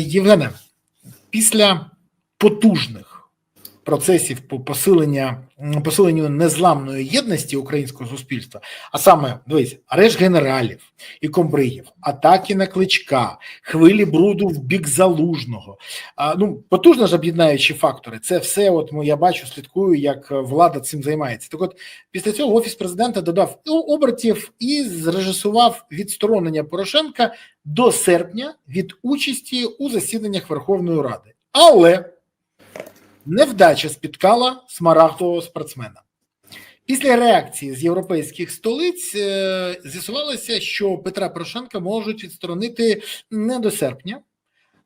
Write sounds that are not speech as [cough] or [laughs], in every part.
Євгене, після потужних процесів по посилення посиленню незламної єдності українського суспільства, а саме дивись, арешт генералів і комбриїв, атаки на кличка, хвилі бруду в бік залужного. А, ну потужно ж об'єднаючі фактори. Це все. От ну, я бачу, слідкую, як влада цим займається. Так, от після цього офіс президента додав обертів і зрежисував відсторонення Порошенка до серпня від участі у засіданнях Верховної Ради. Але невдача спіткала смарагдового спортсмена. Після реакції з європейських столиць е, з'ясувалося, що Петра Порошенка можуть відсторонити не до серпня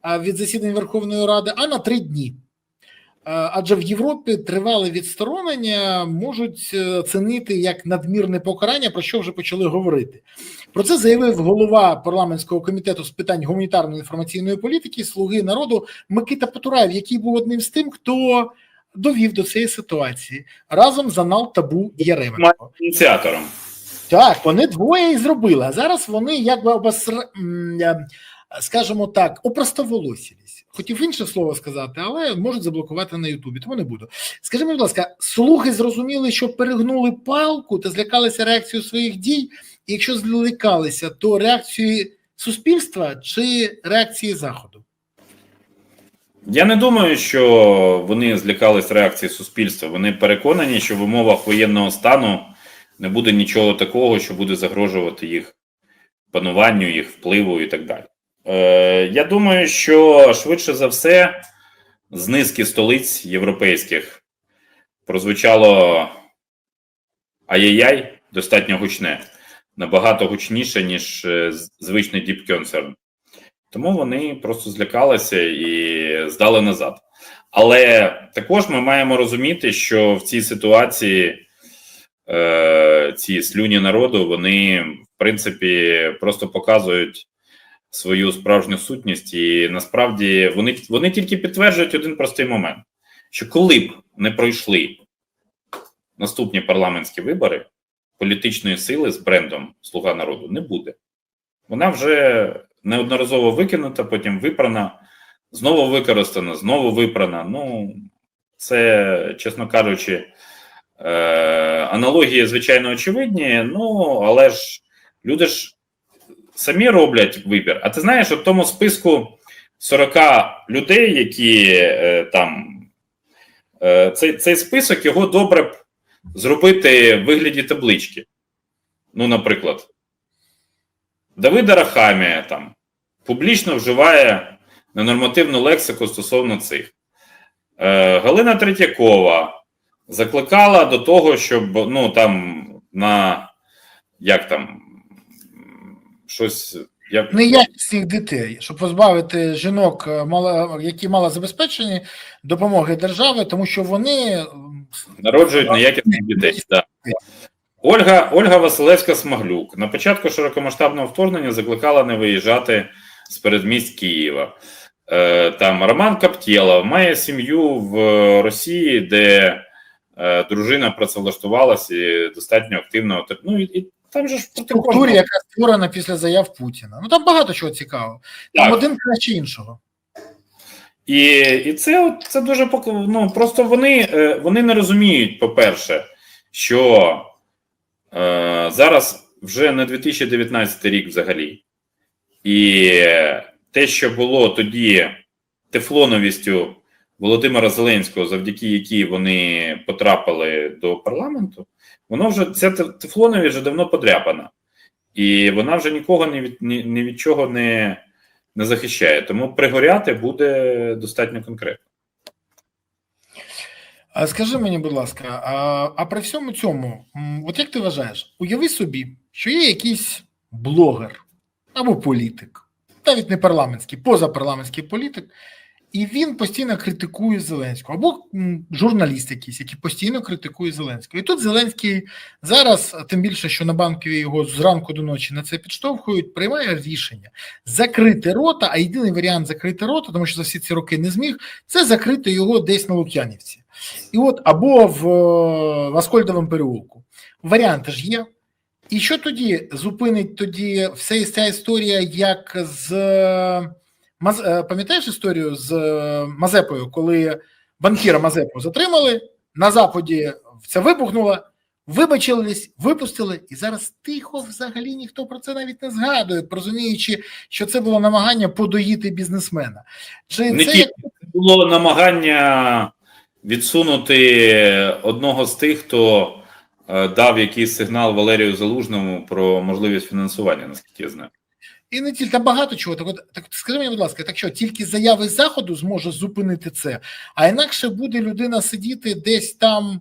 від засідань Верховної Ради, а на три дні. Е, Адже в Європі тривале відсторонення можуть е, цінити як надмірне покарання, про що вже почали говорити. Про це заявив голова парламентського комітету з питань гуманітарної інформаційної політики Слуги народу Микита Потураєв, який був одним з тим, хто довів до цієї ситуації разом з Анал Табу Яременко. ініціатором. Так, вони двоє і зробили. А зараз вони якби обоср... скажімо так, опростоволосілись. Хотів інше слово сказати, але можуть заблокувати на Ютубі, тому не буду. Мені, будь ласка, слуги зрозуміли, що перегнули палку та злякалися реакцією своїх дій. І якщо злякалися, то реакції суспільства чи реакції заходу? Я не думаю, що вони злякались реакції суспільства. Вони переконані, що в умовах воєнного стану не буде нічого такого, що буде загрожувати їх пануванню, їх впливу і так далі. Е, я думаю, що швидше за все з низки столиць європейських прозвучало ай-яй-яй достатньо гучне, набагато гучніше, ніж е, звичний Deep Concern. Тому вони просто злякалися і здали назад. Але також ми маємо розуміти, що в цій ситуації е, ці слюні народу вони, в принципі, просто показують свою справжню сутність, і насправді вони, вони тільки підтверджують один простий момент: що коли б не пройшли наступні парламентські вибори, політичної сили з брендом Слуга народу не буде. Вона вже неодноразово викинута, потім випрана, знову використана, знову випрана. Ну, це, чесно кажучи, е, аналогії, звичайно, очевидні, ну, але ж люди ж самі роблять вибір. А ти знаєш, от тому списку 40 людей, які е, там е, цей, цей список його добре б зробити в вигляді таблички. Ну, наприклад, Давида Рахамія там публічно вживає ненормативну лексику стосовно цих. Е, Галина Третьякова закликала до того, щоб ну там на як там щось. Як, Неякісних дітей, щоб позбавити жінок, е, мало- які малозабезпечені, допомоги держави, тому що вони Народжують неякісних дітей. Да. Ольга, Ольга Василевська Смаглюк на початку широкомасштабного вторгнення закликала не виїжджати з передмість Києва. Е, там Роман Каптєлов має сім'ю в Росії, де е, дружина працевлаштувалася і достатньо активно. Ну і, і там же ж проти структурі, яка створена після заяв Путіна. Ну там багато чого цікавого. Там Так. один краще іншого. І, і це, це дуже ну, просто вони, е, вони не розуміють, по-перше, що е, зараз вже не 2019 рік взагалі. І те, що було тоді тефлоновістю Володимира Зеленського, завдяки якій вони потрапили до парламенту, воно вже ця те- тефлоновість вже давно подряпана. І вона вже нікого ні від, ні, ні від чого не, не захищає. Тому пригоряти буде достатньо конкретно. А скажи мені, будь ласка, а, а при всьому цьому, от як ти вважаєш, уяви собі, що є якийсь блогер або політик, навіть не парламентський, позапарламентський політик, і він постійно критикує Зеленського, або журналіст якийсь, який постійно критикує Зеленського. І тут Зеленський зараз, тим більше, що на банкові його зранку до ночі на це підштовхують, приймає рішення закрити рота. А єдиний варіант закрити рота, тому що за всі ці роки не зміг, це закрити його десь на Лук'янівці. І от або в, е, в Аскольдовому переулку. Варіанти ж є. І що тоді зупинить тоді вся ця історія, як з Маз... е, Пам'ятаєш історію з е, Мазепою, коли банкіра Мазепу затримали, на Заході це вибухнуло, вибачились, випустили, і зараз тихо взагалі ніхто про це навіть не згадує, розуміючи, що це було намагання подоїти бізнесмена. Чи Не це тільки було намагання відсунути одного з тих, хто е, дав якийсь сигнал Валерію Залужному про можливість фінансування, наскільки я знаю. І не тільки там багато чого. Так, от, так скажи мені, будь ласка, так що тільки заяви заходу зможе зупинити це, а інакше буде людина сидіти десь там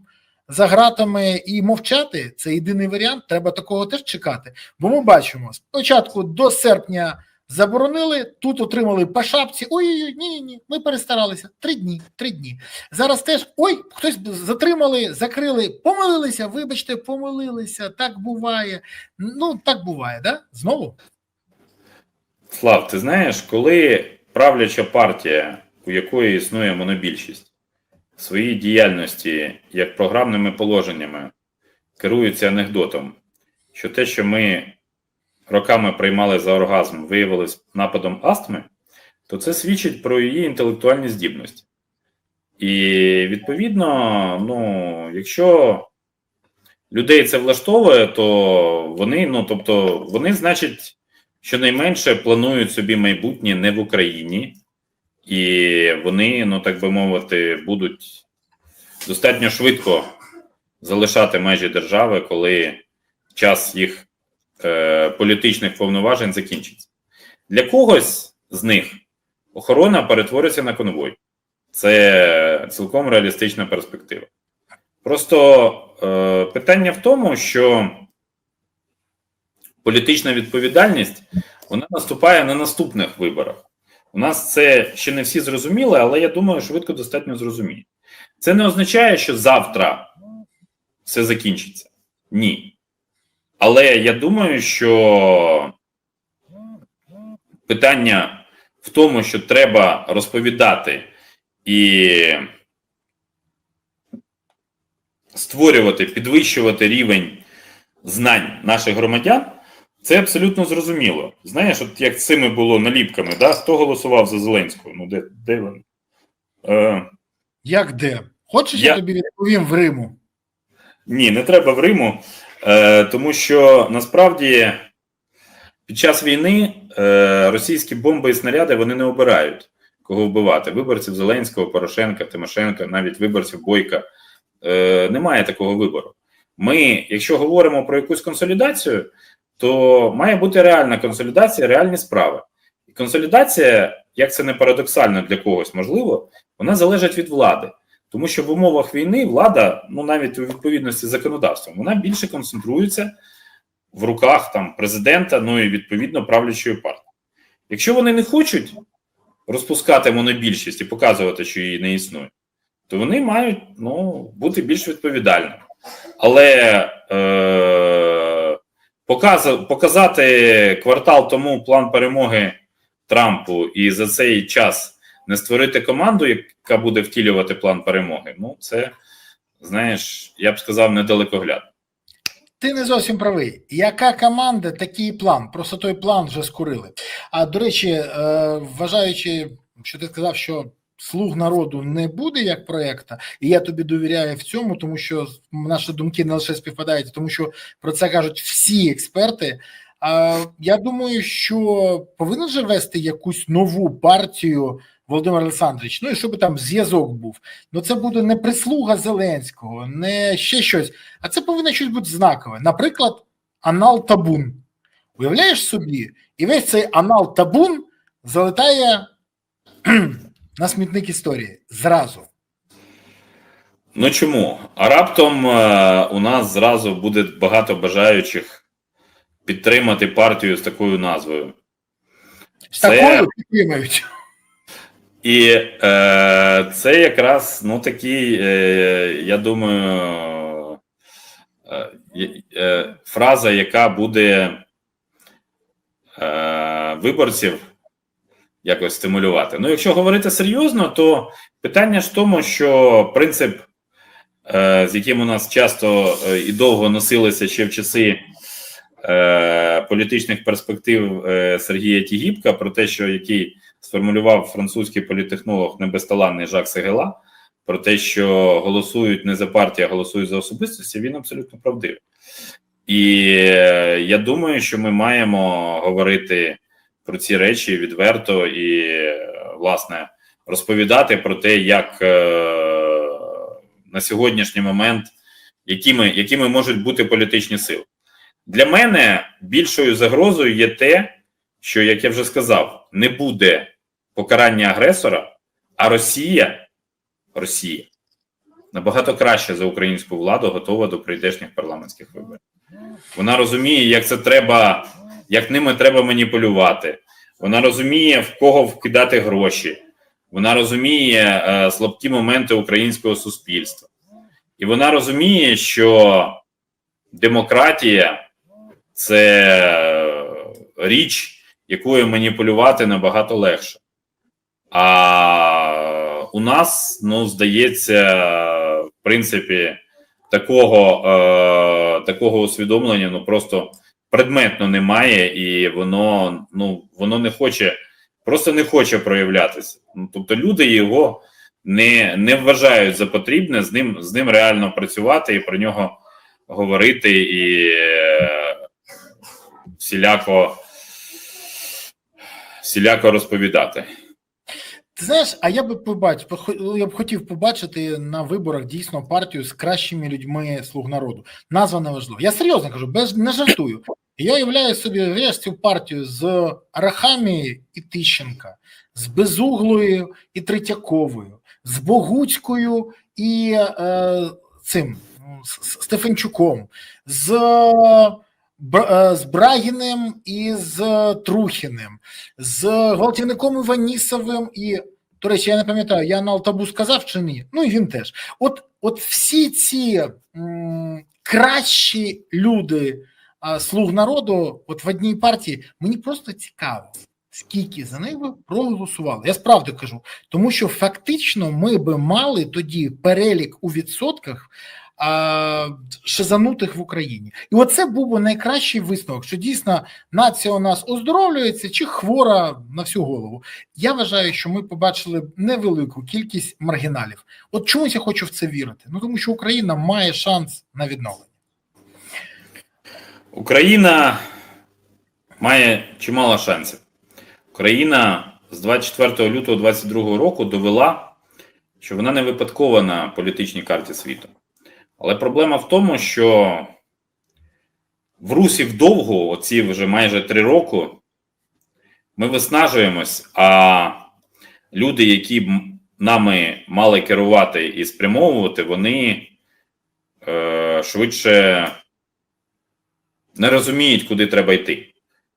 за гратами і мовчати. Це єдиний варіант. Треба такого теж чекати. Бо ми бачимо спочатку до серпня. Заборонили тут, отримали по шапці. Ой, ні, ні, ми перестаралися. Три дні, три дні. Зараз теж ой, хтось затримали, закрили, помилилися. Вибачте, помилилися. Так буває. Ну так буває, да? Знову. Слав, ти знаєш, коли правляча партія, у якої існує монобільшість, в своїй діяльності як програмними положеннями керується анекдотом, що те, що ми роками приймали за оргазм, виявилось нападом астми, то це свідчить про її інтелектуальні здібності. І відповідно, ну, якщо людей це влаштовує, то вони, ну тобто, вони, значить, щонайменше планують собі майбутнє не в Україні, і вони, ну так би мовити, будуть достатньо швидко залишати межі держави, коли час їх е, політичних повноважень закінчиться. Для когось з них охорона перетвориться на конвой. Це цілком реалістична перспектива. Просто е, питання в тому, що політична відповідальність вона наступає на наступних виборах. У нас це ще не всі зрозуміли, але я думаю, швидко достатньо зрозуміє. Це не означає, що завтра все закінчиться. Ні. Але я думаю, що питання в тому, що треба розповідати і створювати, підвищувати рівень знань наших громадян, це абсолютно зрозуміло. Знаєш, от як з цими було наліпками, да? хто голосував за Зеленського? Ну, де, де він? Е, Як де? Хочеш, я, Я- тобі відповім в Риму? Ні, не треба в Риму, е, тому що насправді під час війни е, російські бомби і снаряди вони не обирають, кого вбивати. Виборців Зеленського, Порошенка, Тимошенка, навіть виборців Бойка. Е, немає такого вибору. Ми, якщо говоримо про якусь консолідацію, то має бути реальна консолідація, реальні справи. І консолідація, як це не парадоксально для когось можливо, вона залежить від влади. Тому що в умовах війни влада, ну навіть у відповідності з законодавством, вона більше концентрується в руках там президента, ну і відповідно правлячої партії. Якщо вони не хочуть розпускати монобільшість і показувати, що її не існує, то вони мають ну, бути більш відповідальними. Але е, показати квартал тому план перемоги Трампу і за цей час не створити команду, яка буде втілювати план перемоги. Ну, це знаєш, я б сказав, недалекоглядно. Ти не зовсім правий. Яка команда, такий план. Просто той план вже скурили. А до речі, е, вважаючи, що ти сказав, що слуг народу не буде як проєкта, і я тобі довіряю в цьому, тому що наші думки не лише співпадають, тому що про це кажуть всі експерти. А я думаю, що повинен же вести якусь нову партію Володимир Олександрович. Ну і щоб там зв'язок був. Ну це буде не прислуга Зеленського, не ще щось, а це повинно щось бути знакове. Наприклад, анал табун. Уявляєш собі, і весь цей анал табун залетає на смітник історії зразу. Ну чому? А раптом е, у нас зразу буде багато бажаючих підтримати партію з такою назвою. Це- такою підтримують. І е, це якраз ну такий, е, я думаю, е, е, фраза, яка буде е, виборців якось стимулювати. Ну, якщо говорити серйозно, то питання ж в тому, що принцип, е, з яким у нас часто е, і довго носилися ще в часи е, політичних перспектив Сергія Тігіпка, про те, що який сформулював французький політехнолог небезталанний Жак Сегела про те, що голосують не за партію, а голосують за особистості, він абсолютно правдивий. І я думаю, що ми маємо говорити про ці речі відверто і, власне, розповідати про те, як е, на сьогоднішній момент, якими, якими можуть бути політичні сили. Для мене більшою загрозою є те, що, як я вже сказав, не буде покарання агресора, а Росія, Росія набагато краще за українську владу готова до прийдешніх парламентських виборів. Вона розуміє, як це треба, як ними треба маніпулювати. Вона розуміє, в кого вкидати гроші. Вона розуміє е, слабкі моменти українського суспільства. І вона розуміє, що демократія це е, річ, якою маніпулювати набагато легше. А у нас, ну, здається, в принципі, такого, е, такого усвідомлення ну просто предметно немає, і воно ну воно не хоче, просто не хоче проявлятися. Ну, тобто люди його не, не вважають за потрібне з ним, з ним реально працювати і про нього говорити і е, всіляко, всіляко розповідати. Ти знаєш, а я би побачив, я б хотів побачити на виборах дійсно партію з кращими людьми слуг народу. Назва не важлива. Я серйозно кажу, без не жартую. Я уявляю собі весь цю партію з Арахамі і Тищенка, з Безуглою і Третьяковою, з Богуцькою і е, цим з Стефанчуком, з з Брагіним і з Трухіним, з гвалтівником Іванісовим і, до речі, я не пам'ятаю, я на Алтабу сказав чи ні? Ну і він теж. От, от всі ці м, кращі люди а, слуг народу, от в одній партії, мені просто цікаво. Скільки за них би проголосували? Я справді кажу, тому що фактично ми би мали тоді перелік у відсотках шизанутих в Україні. І оце був би найкращий висновок, що дійсно нація у нас оздоровлюється чи хвора на всю голову. Я вважаю, що ми побачили невелику кількість маргіналів. От чомусь я хочу в це вірити. Ну тому що Україна має шанс на відновлення. Україна має чимало шансів. Україна з 24 лютого 2022 року довела, що вона не випадкова на політичній карті світу. Але проблема в тому, що в Русі вдовго, оці вже майже три роки, ми виснажуємось, а люди, які нами мали керувати і спрямовувати, вони е, швидше не розуміють, куди треба йти.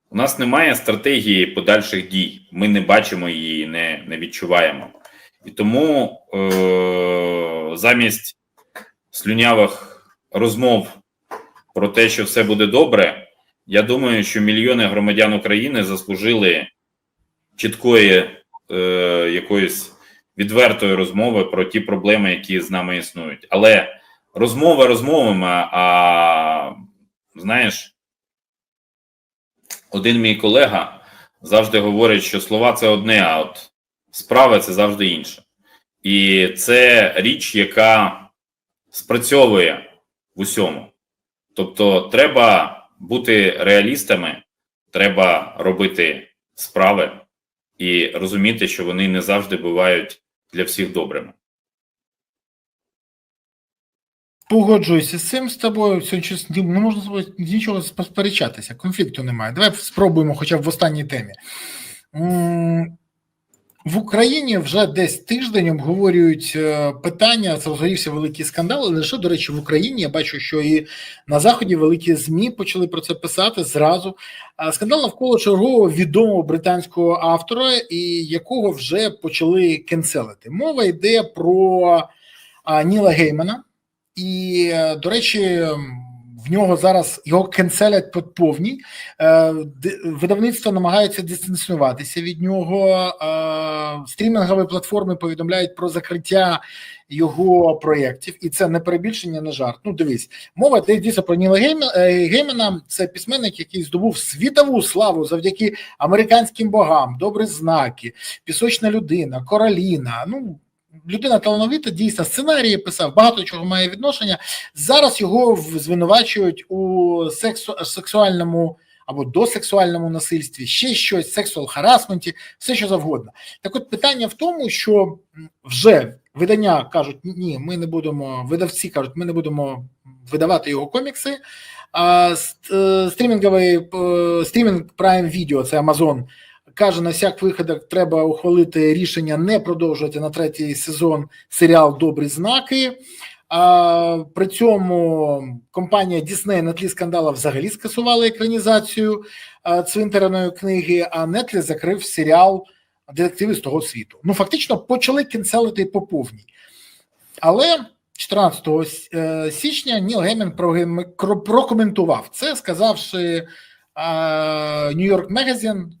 У нас немає стратегії подальших дій. Ми не бачимо її, не, не відчуваємо. І тому е, замість слюнявих розмов про те, що все буде добре, я думаю, що мільйони громадян України заслужили чіткої е, якоїсь відвертої розмови про ті проблеми, які з нами існують. Але розмова розмовами, а знаєш, один мій колега завжди говорить, що слова це одне, а от справа це завжди інше. І це річ, яка спрацьовує в усьому. Тобто, треба бути реалістами, треба робити справи і розуміти, що вони не завжди бувають для всіх добрими. Погоджуюся з цим з тобою. Сьогодні не можна з нічого сперечатися, конфлікту немає. Давай спробуємо, хоча б в останній темі. В Україні вже десь тиждень обговорюють е, питання. Це розгорівся великий скандал. Лише, до речі, в Україні я бачу, що і на Заході великі ЗМІ почали про це писати зразу. Скандал навколо чергового відомого британського автора, і якого вже почали кенселити. Мова йде про Ніла Геймана. І, е, до речі, в нього зараз його кенселять по повній. Е, Видавництво намагаються дистанціюватися від нього. Е, Стрімінгові платформи повідомляють про закриття його проєктів, і це не перебільшення, не жарт. Ну, дивись, мова дійсно про Ніла. Е, Геймена. Це письменник, який здобув світову славу завдяки американським богам, добрі знаки, пісочна людина, короліна. Ну людина талановита, дійсно сценарії писав, багато чого має відношення. Зараз його звинувачують у сексу, сексуальному або досексуальному насильстві, ще щось, сексуал харасменті, все що завгодно. Так от питання в тому, що вже видання кажуть, ні, ми не будемо, видавці кажуть, ми не будемо видавати його комікси. А е, стрімінговий е, стрімінг Prime Video, це Amazon, каже на всяк виходах треба ухвалити рішення не продовжувати на третій сезон серіал Добрі знаки. А, при цьому компанія Disney на тлі скандалу взагалі скасувала екранізацію цвинтарної книги, а Netflix закрив серіал Детективи з того світу. Ну, фактично, почали кінцелити по повній. Але 14 е, січня Ніл Геймен прокоментував це, сказавши Нью-Йорк Мегазін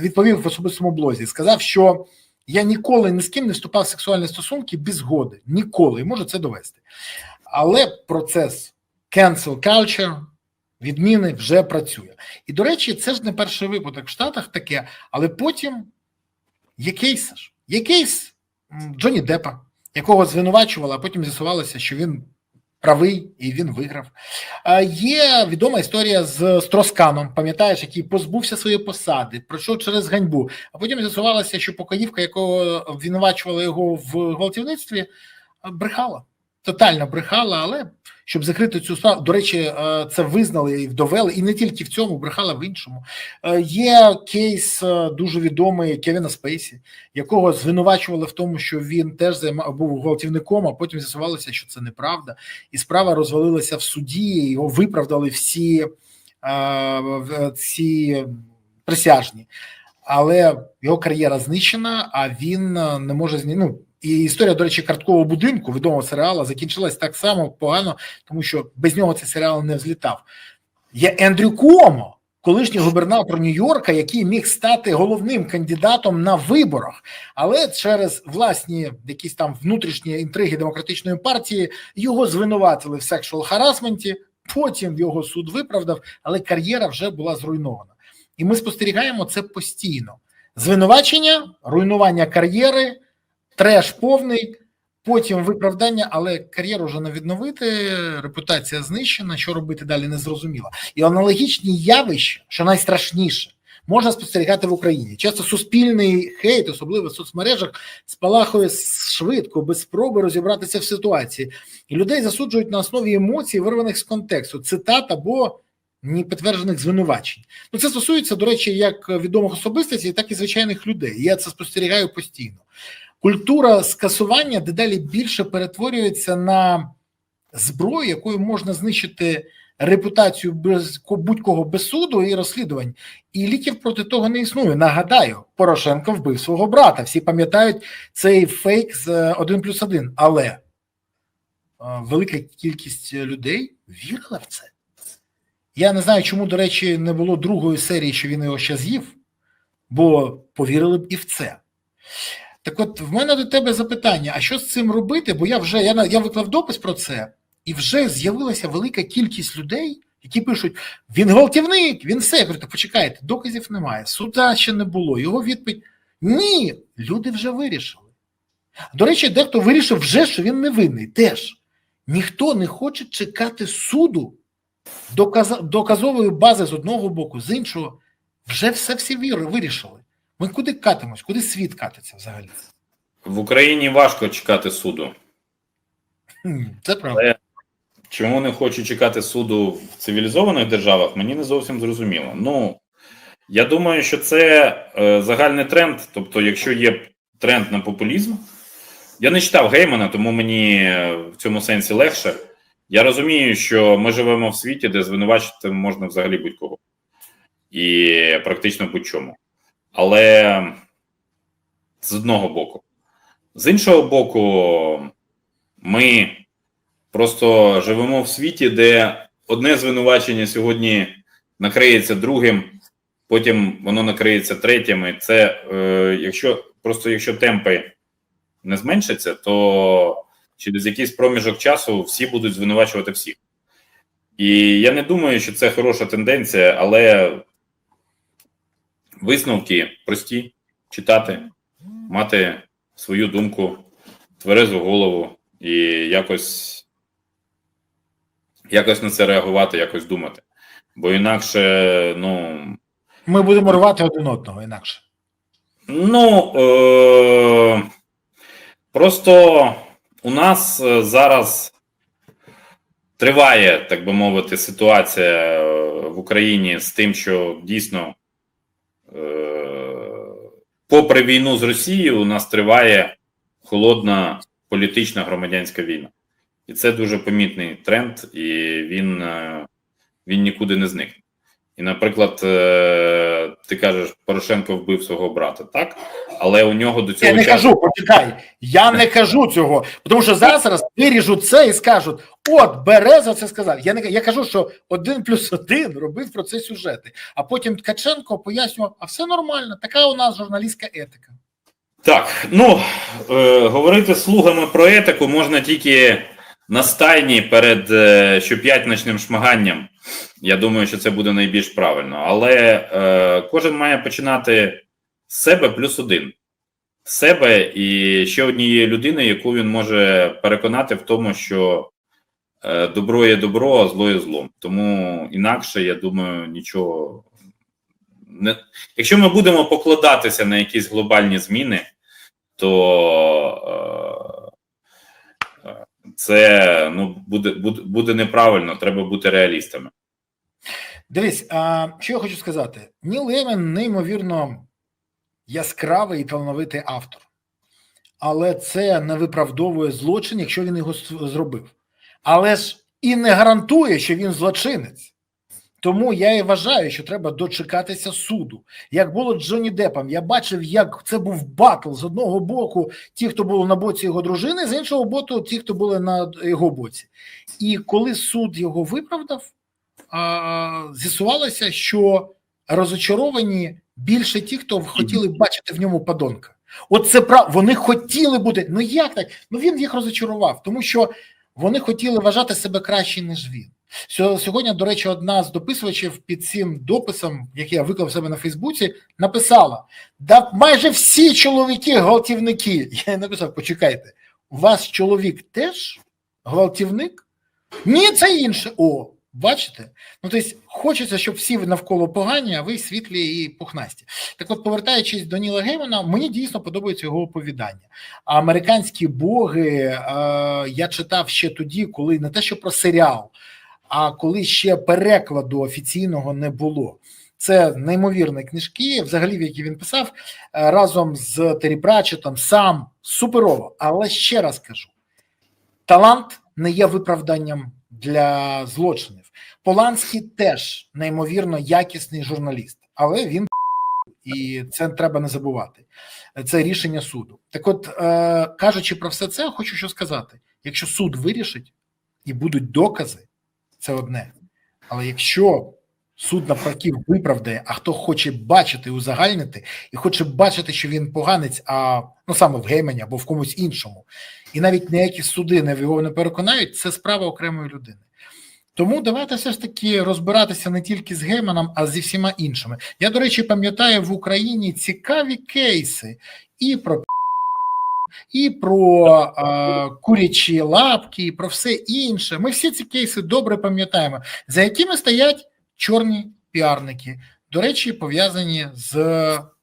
відповів в особистому блозі. Сказав, що я ніколи ні з ким не вступав в сексуальні стосунки без згоди. Ніколи і можу це довести. Але процес cancel culture, відміни вже працює. І до речі, це ж не перший випадок в Штатах таке, але потім є кейс. Є кейс Джонні Деппа, якого звинувачували, а потім з'ясувалося, що він правий і він виграв. Є відома історія з Стросканом, пам'ятаєш, який позбувся своєї посади, пройшов через ганьбу, а потім з'ясувалося, що покоївка, якого обвинувачувала його в гвалтівництві, брехала. Тотально брехала, але щоб закрити цю справу, до речі, е, це визнали і довели, і не тільки в цьому, брехала в іншому. Е, Є кейс е, дуже відомий Кевіна Спейсі, якого звинувачували в тому, що він теж був гвалтівником, а потім з'ясувалося, що це неправда, і справа розвалилася в суді. Його виправдали всі, всі присяжні, але його кар'єра знищена, а він не може ну, і історія, до речі, карткового будинку відомого серіалу закінчилась так само погано, тому що без нього цей серіал не взлітав. Є Ендрю Куомо, колишній губернатор Нью-Йорка, який міг стати головним кандидатом на виборах, але через власні якісь там внутрішні інтриги демократичної партії його звинуватили в сексуал харасменті. Потім його суд виправдав, але кар'єра вже була зруйнована. І ми спостерігаємо це постійно: звинувачення, руйнування кар'єри, треш повний, потім виправдання, але кар'єру вже не відновити, репутація знищена. Що робити далі не зрозуміло. І аналогічні явища, що найстрашніше, можна спостерігати в Україні. Часто суспільний хейт, особливо в соцмережах, спалахує швидко, без спроби розібратися в ситуації, і людей засуджують на основі емоцій, вирваних з контексту, цитат або непідтверджених звинувачень. Ну це стосується, до речі, як відомих особистостей, так і звичайних людей. Я це спостерігаю постійно. Культура скасування дедалі більше перетворюється на зброю, якою можна знищити репутацію без будь-кого без суду і розслідувань. І ліків проти того не існує. Нагадаю, Порошенко вбив свого брата. Всі пам'ятають цей фейк з 1 плюс 1. Але е, велика кількість людей вірила в це. Я не знаю, чому, до речі, не було другої серії, що він його ще з'їв, бо повірили б і в це. Так от в мене до тебе запитання: а що з цим робити? Бо я вже я, я виклав допис про це, і вже з'явилася велика кількість людей, які пишуть: він гвалтівник, він все. Я говорю, «Так почекайте, доказів немає, суда ще не було. Його відповідь: ні, люди вже вирішили. До речі, дехто вирішив вже, що він невинний. Теж ніхто не хоче чекати суду доказа- доказової бази з одного боку, з іншого. Вже все всі вирішили. Ми куди катимось? Куди світ катиться взагалі? В Україні важко чекати суду. Це правда. Чому не хочу чекати суду в цивілізованих державах, мені не зовсім зрозуміло. Ну я думаю, що це е, загальний тренд. Тобто, якщо є тренд на популізм, я не читав Геймана, тому мені е, в цьому сенсі легше. Я розумію, що ми живемо в світі, де звинувачити можна взагалі будь-кого і практично будь-чому. Але з одного боку, з іншого боку, ми Просто живемо в світі, де одне звинувачення сьогодні накриється другим, потім воно накриється третім. І це е, якщо просто якщо темпи не зменшаться, то через якийсь проміжок часу всі будуть звинувачувати всіх. І я не думаю, що це хороша тенденція, але висновки прості читати, мати свою думку, тверезу голову і якось, якось на це реагувати, якось думати. Бо інакше, ну. Ми будемо рвати один одного інакше. Ну е- просто у нас е, зараз триває, так би мовити, ситуація е, в Україні з тим, що дійсно, попри війну з Росією, у нас триває холодна політична громадянська війна. І це дуже помітний тренд, і він, е- він нікуди не зникне. І, наприклад, е, ти кажеш, Порошенко вбив свого брата, так? Але у нього до цього Я не часу кажу, почекай. Я не [laughs] кажу цього, тому що зараз раз виріжуть це і скажуть: от Береза це сказав. Я не я кажу, що один плюс один робив про це сюжети. А потім Ткаченко пояснював, а все нормально, така у нас журналістська етика. Так, ну е, говорити слугами про етику можна тільки на стайні перед е, щоп'ятничним шмаганням. Я думаю, що це буде найбільш правильно. Але е, кожен має починати з себе плюс один. Себе і ще однієї людини, яку він може переконати в тому, що добро є добро, а зло є злом. Тому інакше, я думаю, нічого не. Якщо ми будемо покладатися на якісь глобальні зміни, то е, е, це ну, буде, буде, буде неправильно, треба бути реалістами. Дивись, а, що я хочу сказати: Ніл Гейман неймовірно яскравий і талановитий автор, але це не виправдовує злочин, якщо він його зробив. Але ж і не гарантує, що він злочинець. Тому я і вважаю, що треба дочекатися суду. Як було з Джонні Депом, я бачив, як це був батл з одного боку, ті, хто були на боці його дружини, з іншого боку, ті, хто були на його боці. І коли суд його виправдав, з'ясувалося, що розочаровані більше ті, хто хотіли бачити в ньому подонка. От це прав... вони хотіли бути. Ну як так? Ну він їх розочарував, тому що вони хотіли вважати себе краще, ніж він. Сьогодні, до речі, одна з дописувачів під цим дописом, який я виклав себе на Фейсбуці, написала: да майже всі чоловіки гвалтівники. [laughs] Я написав: почекайте, у вас чоловік теж гвалтівник? Ні, це інше. О, бачите? Ну, тобто, хочеться, щоб всі навколо погані, а ви світлі і пухнасті. Так от, повертаючись до Ніла Геймана, мені дійсно подобається його оповідання. А американські боги е, я читав ще тоді, коли не те, що про серіал, а коли ще перекладу офіційного не було. Це неймовірні книжки, взагалі, які він писав е, разом з Террі Пратчетом, сам суперово. Але ще раз кажу: талант не є виправданням для злочинів. Поланський теж неймовірно якісний журналіст, але він і це треба не забувати. Це рішення суду. Так, от, е, кажучи про все це, хочу що сказати: якщо суд вирішить і будуть докази, це одне. Але якщо суд навпаки виправдає, а хто хоче бачити узагальнити і хоче бачити, що він поганець, а ну саме в Геймені або в комусь іншому, і навіть ніякі суди не його не переконають, це справа окремої людини. Тому давайте все ж таки розбиратися не тільки з Гейманом, а зі всіма іншими. Я, до речі, пам'ятаю в Україні цікаві кейси і про і про е, курячі лапки, і про все інше. Ми всі ці кейси добре пам'ятаємо, за якими стоять чорні піарники, до речі, пов'язані з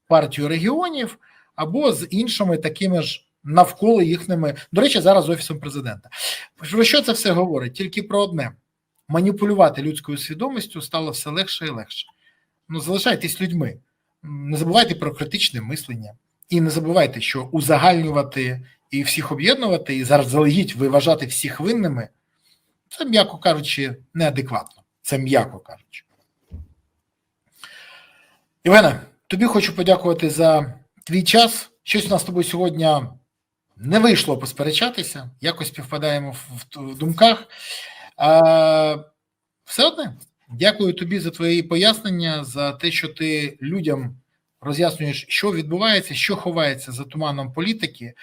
партією регіонів або з іншими такими ж навколо їхніми, до речі, зараз офісом президента. Про що це все говорить? Тільки про одне: маніпулювати людською свідомістю стало все легше і легше. Ну, залишайтесь людьми, не забувайте про критичне мислення. І не забувайте, що узагальнювати і всіх об'єднувати, і зараз залегіть виважати всіх винними, це, м'яко кажучи, неадекватно. Це м'яко кажучи. Євгене, тобі хочу подякувати за твій час. Щось у нас з тобою сьогодні Не вийшло посперечатися, якось співпадаємо в, думках. А, все одне, дякую тобі за твої пояснення, за те, що ти людям роз'яснюєш, що відбувається, що ховається за туманом політики,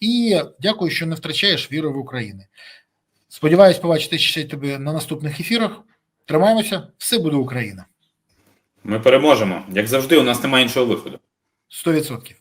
і дякую, що не втрачаєш віри в Україну. Сподіваюсь, побачити ще тебе на наступних ефірах. Тримаємося, все буде Україна. Ми переможемо. Як завжди, у нас немає іншого виходу. 100%.